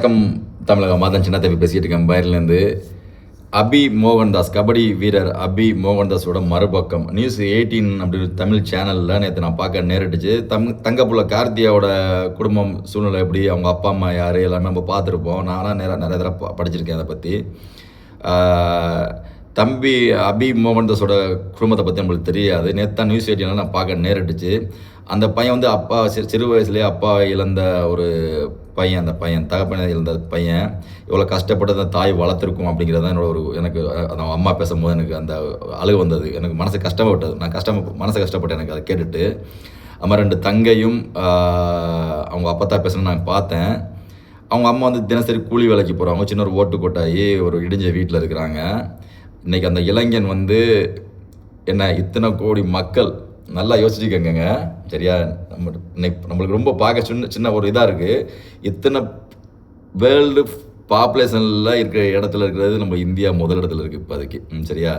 வணக்கம் தமிழக மாதன் சின்ன தம்பி பேசிகிட்டு இருக்கேன். பயிர்லேருந்து அபி மோகன்தாஸ் கபடி வீரர் அபி மோகன்தாஸோட மறுபக்கம். நியூஸ் எயிட்டீன் அப்படின்னு தமிழ் சேனலில் நேற்று நான் பார்க்க நேரிட்டுச்சு. தம் தங்கப்புள்ள கார்த்தியாவோட குடும்பம் சூழ்நிலை எப்படி? அவங்க அப்பா அம்மா யார்? எல்லாமே நம்ம பார்த்துருப்போம். நானாக நேராக நிறைய தடவை படிச்சிருக்கேன் அதை பற்றி தம்பி அபி மோகன்தாஸோட குடும்பத்தை பற்றி நம்மளுக்கு தெரியாது. நேற்று தான் நியூஸ் எயிட்டீனில் நான் பார்க்க நேரிட்டுச்சு. அந்த பையன் வந்து அப்பா சிறு சிறு வயசுலேயே அப்பா இழந்த ஒரு பையன். அந்த பையன் தகப்பன இழந்த பையன். இவ்வளோ கஷ்டப்பட்டு அந்த தாய் வளர்த்துருக்கும் அப்படிங்கிறது தான் என்னோட ஒரு எனக்கு அந்த அம்மா பேசும்போது எனக்கு அந்த அழுகு வந்தது. எனக்கு மனசு கஷ்டப்பட்டது. நான் கஷ்டம் மனசு கஷ்டப்பட்டேன் எனக்கு அதை கேட்டுட்டு. அம்மா ரெண்டு தங்கையும் அவங்க அப்பா தான் பேசணும்னு நான் பார்த்தேன். அவங்க அம்மா வந்து தினசரி கூலி வேலைக்கு போகிறாங்க சின்ன ஒரு ஓட்டு கொட்டாயி ஒரு இடிஞ்ச வீட்டில் இருக்கிறாங்க. இன்றைக்கி அந்த இளைஞன் வந்து என்ன இத்தனை கோடி மக்கள் நல்லா யோசிச்சுக்கோங்க சரியா? நம்ம இன்னைக்கு நம்மளுக்கு ரொம்ப பார்க்க சின்ன சின்ன ஒரு இதாக இருக்குது இத்தனை வேர்ல்டு பாப்புலேஷனில் இருக்கிற இடத்துல இருக்கிறது நம்ம இந்தியா முதலிடத்தில் இருக்குது இப்போதைக்கு. சரியா?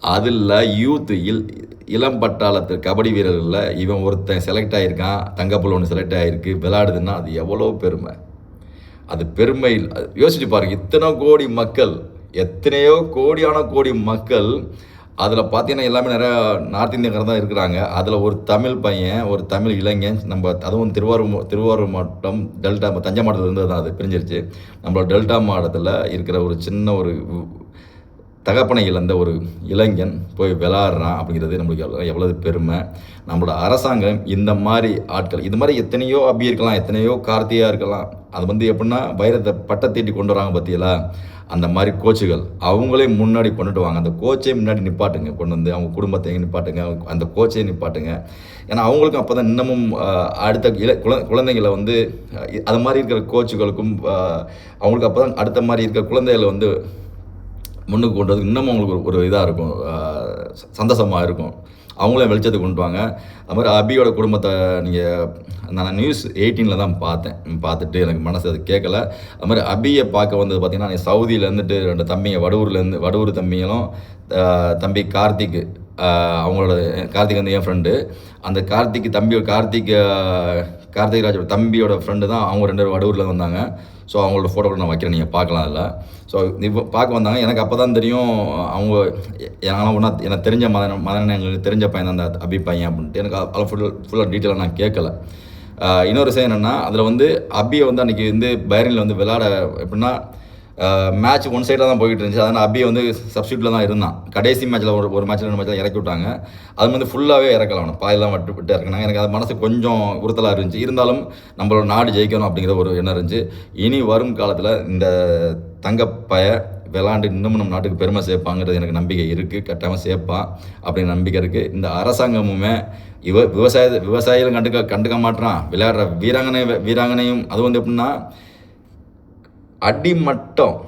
அதில் யூத் இல் இளம் பட்டாளத்து கபடி வீரர்களில் இவன் ஒருத்தன் செலக்ட் ஆகியிருக்கான் தங்கப்புல ஒன்று செலக்ட் ஆகிருக்கு விளையாடுதுன்னா அது எவ்வளோ பெருமை? அது பெருமை யோசிச்சு பாருங்க இத்தனை கோடி மக்கள் எத்தனையோ கோடியான கோடி மக்கள் அதில் பார்த்தீங்கன்னா எல்லாமே நிறையா நார்த் இந்தியக்காரர் தான் இருக்கிறாங்க. அதில் ஒரு தமிழ் பையன் ஒரு தமிழ் இளைஞன் நம்ம அதுவும் திருவாரூர் மா- திருவாரூர் மாவட்டம் டெல்டா தஞ்சை மாவட்டத்தில் இருந்தது தான் அது பிரிஞ்சிருச்சு. நம்மளோட டெல்டா மாவட்டத்தில் இருக்கிற ஒரு சின்ன ஒரு தகப்பனை இழந்த ஒரு இளைஞன் போய் விளாட்றான் அப்படிங்கிறது நம்மளுக்கு எவ்வளோ எவ்வளவு பெருமை. நம்மளோட அரசாங்கம் இந்த மாதிரி ஆட்கள் இந்த மாதிரி எத்தனையோ அபி இருக்கலாம் எத்தனையோ கார்த்தியாக இருக்கலாம். அது வந்து எப்படின்னா வைரத்தை பட்டை தீட்டி கொண்டு வராங்க பார்த்தீங்களா அந்த மாதிரி கோச்சுகள் அவங்களே முன்னாடி கொண்டுட்டு வாங்க. அந்த கோச்சே முன்னாடி நிப்பாட்டுங்க. கொண்டு வந்து அவங்க குடும்பத்தை நிப்பாட்டுங்க? அந்த கோச்சே நிப்பாட்டுங்க. ஏன்னா அவங்களுக்கும் அப்போ தான் இன்னமும் அடுத்த இள குழ குழந்தைங்களை வந்து அது மாதிரி இருக்கிற கோச்சுகளுக்கும் அவங்களுக்கு அப்போ தான் அடுத்த மாதிரி இருக்கிற குழந்தைகளை வந்து முன்னுக்கு கொண்டு வந்து இன்னமும் அவங்களுக்கு ஒரு ஒரு இதாக இருக்கும். சந்தோஷமாக இருக்கும். அவங்களே வெளிச்சத்துக்கு கொண்டு வாங்க. அது மாதிரி அபியோட குடும்பத்தை நீங்கள் நான் நியூஸ் எயிட்டீனில் தான் பார்த்தேன். பார்த்துட்டு எனக்கு மனசு அது கேட்கல. அது மாதிரி அபியை பார்க்க வந்தது பார்த்தீங்கன்னா சவுதியிலேருந்துட்டு ரெண்டு தம்பிங்க வடூர்லேருந்து வடவூர் தம்பிங்களும் தம்பி கார்த்திக் அவங்களோட கார்த்திக் வந்து என் ஃப்ரெண்டு அந்த கார்த்திக் தம்பி கார்த்திக் கார்த்திக் ராஜோட தம்பியோட ஃப்ரெண்டு தான் அவங்க ரெண்டு பேரும் வடூரில் வந்தாங்க. ஸோ அவங்களோட ஃபோட்டோ கூட நான் வைக்கிறேன் நீங்கள் பார்க்கலாம் அதில். ஸோ இப்போ பார்க்க வந்தாங்க. எனக்கு அப்போ தான் தெரியும் அவங்க என்னால் ஒன்றா எனக்கு தெரிஞ்ச மதன மதன எங்களுக்கு தெரிஞ்ச பையன் தான் அந்த அபி பையன் அப்படின்ட்டு. எனக்கு அதில் ஃபுல் ஃபுல்லாக டீட்டெயிலாக நான் கேட்கல இன்னொரு விஷயம் என்னென்னா அதில் வந்து அபியை வந்து அன்றைக்கி வந்து பைரனில் வந்து விளாட எப்படின்னா மேட்ச் ஒன் சைடில் தான் போய்கிட்டு இருந்துச்சு. அதனால் அபி வந்து சப்ஸ்டியூட்டில் தான் இருந்தான். கடைசி மேட்ச்சில் ஒரு ஒரு மேட்ச்சில் ரெண்டு மேட்ச்சில் இறக்கி விட்டாங்க. அது வந்து ஃபுல்லாகவே இறக்கலாம் அவனை. பாயெல்லாம் விட்டு விட்டு இறக்குனாங்க. எனக்கு அது மனசு கொஞ்சம் உறுத்தலாக இருந்துச்சு. இருந்தாலும் நம்மளோட நாடு ஜெயிக்கணும் அப்படிங்கிற ஒரு எண்ணம் இருந்துச்சு. இனி வரும் காலத்தில் இந்த தங்கப்பய விளாண்டு இன்னமும் நம்ம நாட்டுக்கு பெருமை சேர்ப்பாங்கிறது எனக்கு நம்பிக்கை இருக்குது கட்டாயமாக சேர்ப்பான் அப்படின்னு நம்பிக்கை இருக்குது இந்த அரசாங்கமுமே இவ விவசாய விவசாயிகளும் கண்டுக்க கண்டுக்க மாட்டான் விளையாடுற வீராங்கனை வீராங்கனையும் அது வந்து எப்படின்னா அடிமட்டம்.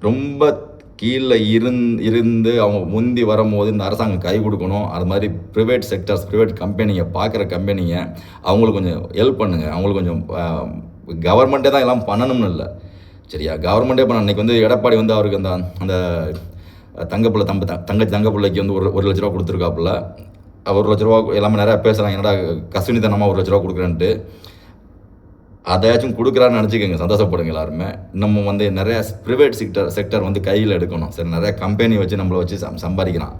ரொம்ப கீழே இருந் இருந்து அவங்க முந்தி வரும்போது இந்த அரசாங்கம் கை கொடுக்கணும். அது மாதிரி ப்ரைவேட் செக்டர்ஸ் ப்ரைவேட் கம்பெனிங்க பார்க்குற கம்பெனிங்க அவங்களுக்கு கொஞ்சம் ஹெல்ப் பண்ணுங்க. அவங்களுக்கு கொஞ்சம் கவர்மெண்ட்டே தான் எல்லாம் பண்ணணும்னு இல்லை. சரியா? கவர்மெண்ட்டே பண்ண அன்றைக்கி வந்து எடப்பாடி வந்து அவருக்கு அந்த அந்த தங்கப்பிள்ளை தம்ப த- தங்கச்சி தங்கப்பிள்ளைக்கு வந்து ஒரு ஒரு லட்ச ரூபா கொடுத்துருக்காப்புல. ஒரு லட்ச ரூபா எல்லாமே நிறையா பேசுகிறாங்க என்னடா கசுனித்தனமாக ஒரு லட்ச ரூபா கொடுக்குறேன்ட்டு. அதையாச்சும் கொடுக்குறான்னு நினச்சிக்கோங்க சந்தோஷப்படுங்க எல்லாருமே. நம்ம வந்து நிறைய ப்ரைவேட் செக்டர் செக்டர் வந்து கையில் எடுக்கணும். சரி நிறைய கம்பெனி வச்சு நம்மளை வச்சு சம் சம்பாதிக்கிறான்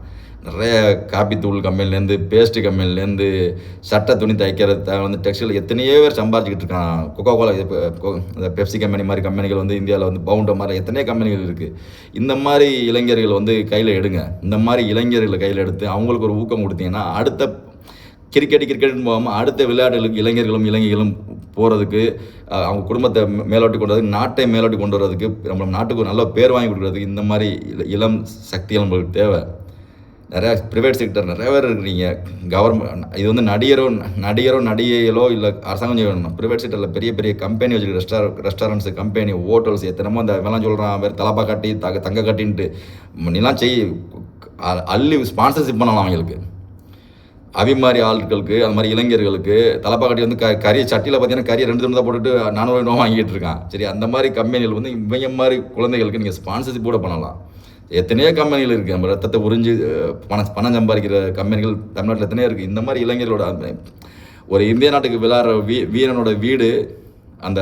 நிறைய காப்பி தூள் கம்பெனிலேருந்து பேஸ்ட்டு கம்பெனிலேருந்து சட்டை துணி தைக்கிறது வந்து டெக்ஸ்டைல் எத்தனையோ பேர் சம்பாதிச்சிக்கிட்டு இருக்கான் கொக்கோ கோலா இந்த பெப்சி கம்பெனி மாதிரி கம்பெனிகள் வந்து இந்தியாவில் வந்து பவுண்டர் மாதிரி எத்தனையோ கம்பெனிகள் இருக்குது இந்த மாதிரி இளைஞர்கள் வந்து கையில் எடுங்க. இந்த மாதிரி இளைஞர்களை கையில் எடுத்து அவங்களுக்கு ஒரு ஊக்கம் கொடுத்தீங்கன்னா அடுத்த கிரிக்கெட் கிரிக்கெட்னு போகாமல் அடுத்த விளையாட்டுகளுக்கு இளைஞர்களும் இளைஞர்களும் போகிறதுக்கு அவங்க குடும்பத்தை மேலோட்டி கொண்டு வரதுக்கு நாட்டை மேலோட்டி கொண்டு வரதுக்கு நம்ம நாட்டுக்கு ஒரு நல்ல பேர் வாங்கி கொடுக்குறதுக்கு இந்த மாதிரி இளம் சக்திகள் நம்மளுக்கு தேவை. நிறையா ப்ரைவேட் செக்டர் நிறைய பேர் இருக்கிறீங்க. கவர்மெண்ட் இது வந்து நடிகரோ நடிகரோ நடிகைகளோ இல்லை அரசாங்கம் செய்யணும் ப்ரைவேட் செக்டரில் பெரிய பெரிய கம்பெனி வச்சுருக்கு ரெஸ்டார ரெஸ்டாரண்ட்ஸு கம்பெனி ஹோட்டல்ஸ் எத்தனமோ அந்த வேலாம் சொல்கிறான் வேறு தலப்பா கட்டி தங்க தங்க கட்டின்ட்டு. நீலாம் செய் அ- அள்ளி ஸ்பான்சர்ஷிப் பண்ணலாம் அவங்களுக்கு. அவி மாதிரி ஆட்களுக்கு அது மாதிரி இளைஞர்களுக்கு தலப்பாக்கட்டி வந்து க கறியை சட்டியில் பார்த்தீங்கன்னா கறியை ரெண்டு தான் போட்டுட்டு நானூறு ரூபா வாங்கிட்டு இருக்கான். சரி அந்த மாதிரி கம்பெனிகள் வந்து இவங்க மாதிரி குழந்தைகளுக்கு நீங்கள் ஸ்பான்சர்ஷிப் கூட பண்ணலாம். எத்தனையோ கம்பெனிகள் இருக்குது நம்ம ரத்தத்தை உறிஞ்சு பணம் பணம் சம்பாதிக்கிற கம்பெனிகள் தமிழ்நாட்டில் எத்தனையோ இருக்குது இந்த மாதிரி இளைஞர்களோட அந்த- ஒரு இந்திய நாட்டுக்கு விளாடுற வீ வீரனோட வீடு அந்த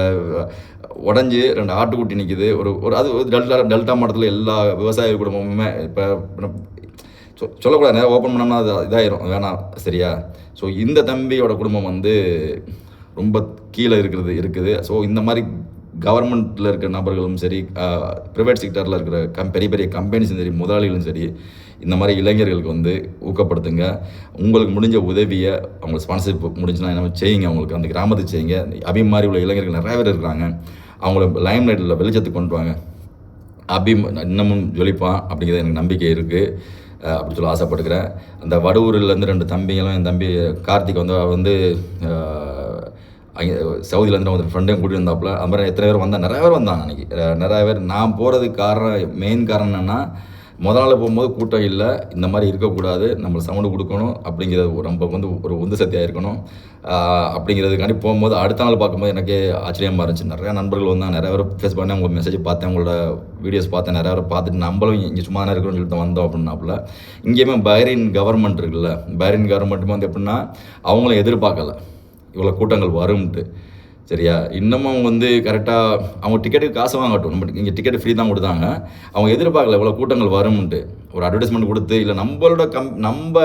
உடஞ்சி ரெண்டு ஆட்டுக்குட்டி நிற்கிது ஒரு ஒரு அது டெல்டா டெல்டா மாவட்டத்தில் எல்லா விவசாய குடும்பமுமே இப்போ சொல்லக்கூடாது. ஓப்பன் பண்ணோம்னா அது இதாயிரும். வேணாம் சரியா? ஸோ இந்த தம்பியோட குடும்பம் வந்து ரொம்ப கீழே இருக்கிறது இருக்குது. ஸோ இந்த மாதிரி கவர்மெண்ட்டில் இருக்கிற நபர்களும் சரி ப்ரைவேட் செக்டரில் இருக்கிற கம் பெரிய பெரிய கம்பெனிஸும் சரி முதலாளிகளும் சரி இந்த மாதிரி இளைஞர்களுக்கு வந்து ஊக்கப்படுத்துங்க. உங்களுக்கு முடிஞ்ச உதவியை அவங்க ஸ்பான்சர்ஷிப் முடிஞ்சுன்னா என்ன செய்யுங்க? அவங்களுக்கு அந்த கிராமத்துக்கு செய்யுங்க. அபி மாதிரி உள்ள இளைஞர்கள் நிறைய பேர் இருக்கிறாங்க. அவங்கள லைம் லைட்டில் வெளிச்சத்துக்கு கொண்டு வாங்க. அபி இன்னமும் ஜொலிப்பான் அப்படிங்கிறது எனக்கு நம்பிக்கை இருக்குது அப்படின்னு சொல்லி ஆசைப்பட்டுக்கிறேன். அந்த வடவூர்லேருந்து ரெண்டு தம்பிங்களும் என் தம்பி கார்த்திக் வந்து வந்து அங்கே சவுதியிலேருந்து வந்து ஃப்ரெண்டையும் கூட்டிட்டு வந்தாப்புல அது மாதிரி எத்தனை பேர் வந்தால் நிறைய பேர் வந்தாங்க அன்றைக்கி நிறைய பேர் நான் போகிறதுக்கு காரணம் மெயின் காரணம் என்னென்னா முதல் நாள் போகும்போது கூட்டம் இல்லை இந்த மாதிரி இருக்கக்கூடாது நம்ம சவுண்டு கொடுக்கணும் அப்படிங்கிறது ஒரு நம்ம வந்து ஒரு உந்து சக்தியாக இருக்கணும். அப்படிங்கிறதுக்காண்டி போகும்போது அடுத்த நாள் பார்க்கும்போது எனக்கு ஆச்சரியமாக இருந்துச்சு. நிறையா நண்பர்கள் வந்தால் நிறைய பேர் ஃபேஸ் பண்ணேன் உங்கள் மெசேஜ் பார்த்தேன் உங்களோட வீடியோஸ் பார்த்தேன் நிறைய பேர் பார்த்துட்டு நம்மளும் இங்கே சும்மா நேரம் இருக்கிறோம்னு சொல்லிட்டு வந்தோம் அப்படின்னாப்புல. இங்கேயுமே பைரின் கவர்மெண்ட் இருக்குல்ல பைரின் கவர்மெண்ட்டுமே வந்து எப்படின்னா அவங்களும் எதிர்பார்க்கல இவ்வளோ கூட்டங்கள் வரும்ன்ட்டு. சரியா? இன்னமும் அவங்க வந்து கரெக்டாக அவங்க டிக்கெட்டுக்கு காசு வாங்கட்டும். நம்ம இங்கே டிக்கெட் ஃப்ரீ தான் கொடுத்தாங்க. அவங்க எதிர்பார்க்கல இவ்வளோ கூட்டங்கள் வரும்ன்ட்டு. ஒரு அட்வர்டைஸ்மெண்ட் கொடுத்து இல்லை நம்மளோட கம் நம்ம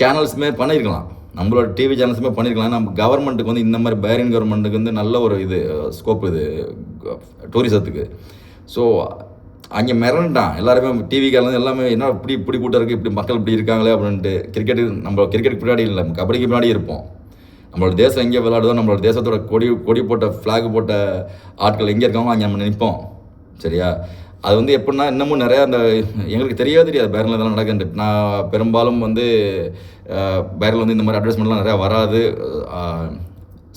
சேனல்ஸுமே பண்ணியிருக்கலாம் நம்மளோட டிவி சேனல்ஸுமே பண்ணியிருக்கலாம் நம்ம கவர்மெண்ட்டுக்கு வந்து இந்த மாதிரி பேரின் கவர்மெண்ட்டுக்கு வந்து நல்ல ஒரு இது ஸ்கோப் இது டூரிசத்துக்கு ஸோ அங்கே மிரண்டான். எல்லாருமே டிவிக்காரங்க எல்லாமே என்ன இப்படி இப்படி கூட்டம் இருக்குது இப்படி மக்கள் இப்படி இருக்காங்களே அப்படின்ட்டு. கிரிக்கெட்டு நம்ம கிரிக்கெட்டுக்கு பின்னாடி இல்லை. கபடிக்கு பின்னாடி இருப்போம். நம்மளோட தேசம் எங்கே விளையாடுதோ நம்மளோட தேசத்தோட கொடி கொடி போட்ட ஃப்ளாக் போட்ட ஆட்கள் எங்கே இருக்காங்களோ அங்கே நம்ம நிற்போம். சரியா? அது வந்து எப்படின்னா இன்னமும் நிறையா அந்த எங்களுக்கு தெரியவே தெரியாது பேரில் இதெல்லாம் நடக்குது நான் பெரும்பாலும் வந்து பேரில் வந்து இந்த மாதிரி அட்வர்டைஸ்மெண்ட்லாம் நிறையா வராது.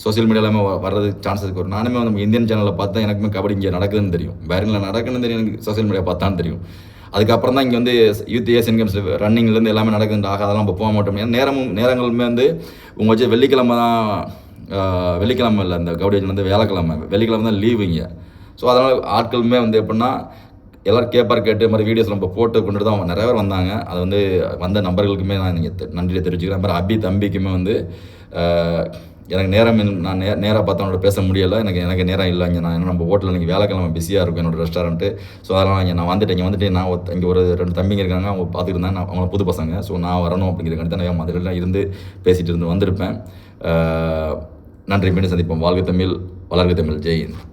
சோஷியல் மீடியாலாமே வர்றது சான்ஸ் இருக்கு. ஒரு நானுமே வந்து நம்ம இந்தியன் சேனலில் பார்த்தா எனக்குமே கபடி இங்கே நடக்குதுன்னு தெரியும். பேரில் நடக்குதுன்னு தெரியும் எனக்கு சோஷியல் மீடியா பார்த்தான்னு தெரியும். அதுக்கப்புறம் தான் இங்கே வந்து யூத் ஏசியன் கேம்ஸ் ரன்னிங்லேருந்து எல்லாமே நடக்குதுன்னு ஆக அதெல்லாம் இப்போ போக மாட்டோம். ஏன்னா நேரமும் நேரங்களுமே வந்து உங்கள் வச்சு வெள்ளிக்கிழமை தான் வெள்ளிக்கிழமை இல்லை அந்த கபடி வந்து வியாழக்கிழமை வெள்ளிக்கிழமை தான் லீவு இங்கே. ஸோ அதனால் ஆட்களுமே வந்து எப்படின்னா எல்லோரும் கேப்பார் கேட்டு மாதிரி வீடியோஸ் நம்ம போட்டு கொண்டு தான் அவங்க நிறைய பேர் வந்தாங்க. அது வந்து வந்த நம்பர்களுக்குமே நான் நீங்கள் நன்றியை தெரிவிச்சுக்கிறேன். அப்புறம் அபி தம்பிக்குமே வந்து எனக்கு நேரம் நான் நே நேராக பார்த்தவனோட பேச முடியலை. எனக்கு எனக்கு நேரம் இல்லை. இங்கே நான் ஏன்னா நம்ம ஹோட்டலில் எனக்கு வேலைக்கிழமை பிஸியாக இருக்கும் என்னோட ரெஸ்டாரண்ட்டு ஸோ அதெல்லாம் இங்கே நான் வந்துவிட்டேன் இங்கே வந்துட்டு நான் ஒருத்த- இங்கே ஒரு ரெண்டு தம்பிங்க இருக்காங்க. அவங்க பார்த்துட்டு இருந்தாங்க. நான் அவங்க புது பசங்க. ஸோ நான் வரணும் அப்படிங்கிற தான் நான் மதுரையில் இருந்து பேசிகிட்டு இருந்து வந்திருப்பேன். நன்றி. மீண்டும் சந்திப்போம். வாழ்க தமிழ் வளர்க தமிழ். ஜெய் ஹிந்த்.